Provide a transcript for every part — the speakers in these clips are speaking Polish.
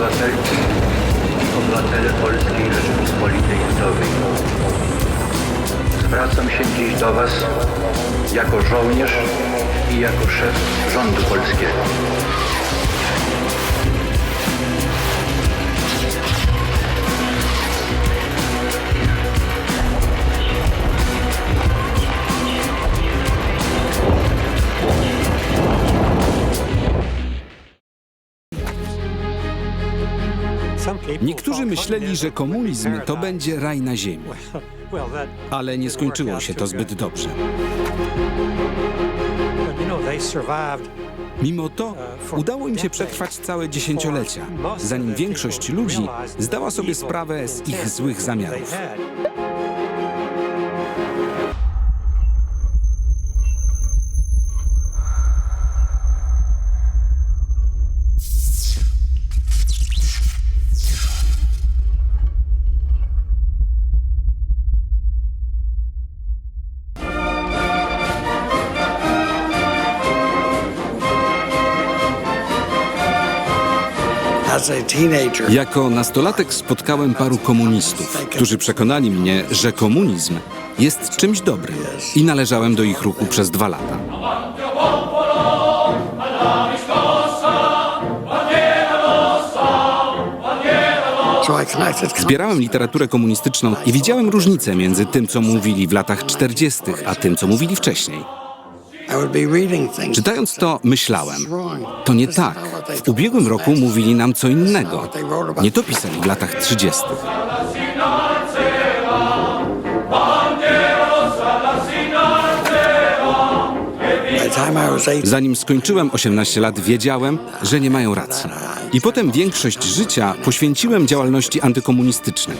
obywatelki i obywatele Polskiej Rzeczypospolitej Ludowej. Zwracam się dziś do Was jako żołnierz i jako szef rządu polskiego. Niektórzy myśleli, że komunizm to będzie raj na ziemi, ale nie skończyło się to zbyt dobrze. Mimo to udało im się przetrwać całe dziesięciolecia, zanim większość ludzi zdała sobie sprawę z ich złych zamiarów. Jako nastolatek spotkałem paru komunistów, którzy przekonali mnie, że komunizm jest czymś dobrym i należałem do ich ruchu przez dwa lata. Zbierałem literaturę komunistyczną i widziałem różnicę między tym, co mówili w latach 40., a tym, co mówili wcześniej. Czytając to, myślałem, to nie tak. W ubiegłym roku mówili nam co innego. Nie to pisali w latach 30. By the time I was eight, Zanim skończyłem 18 lat, wiedziałem, że nie mają racji. I potem większość życia poświęciłem działalności antykomunistycznej.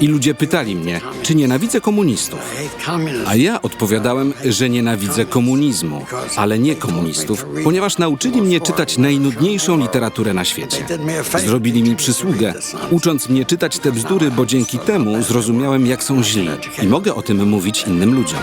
I ludzie pytali mnie, czy nienawidzę komunistów. A ja odpowiadałem, że nienawidzę komunizmu, ale nie komunistów, ponieważ nauczyli mnie czytać najnudniejszą literaturę na świecie. Zrobili mi przysługę, ucząc mnie czytać te bzdury, bo dzięki temu zrozumiałem, jak są źli i mogę o tym mówić innym ludziom.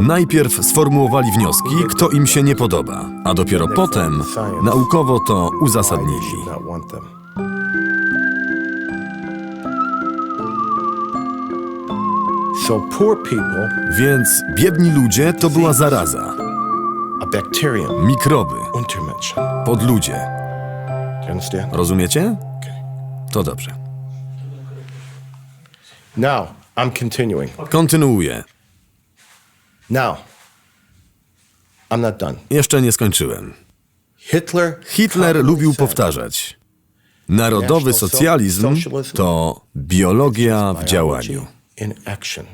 Najpierw sformułowali wnioski, kto im się nie podoba, a dopiero potem naukowo to uzasadnili. Więc biedni ludzie to była zaraza, mikroby, podludzie. Rozumiecie? To dobrze. Now, I'm continuing. Kontynuuję. Now, I'm not done. Jeszcze nie skończyłem. Hitler Hitler lubił powtarzać: Narodowy socjalizm to biologia w działaniu. in action.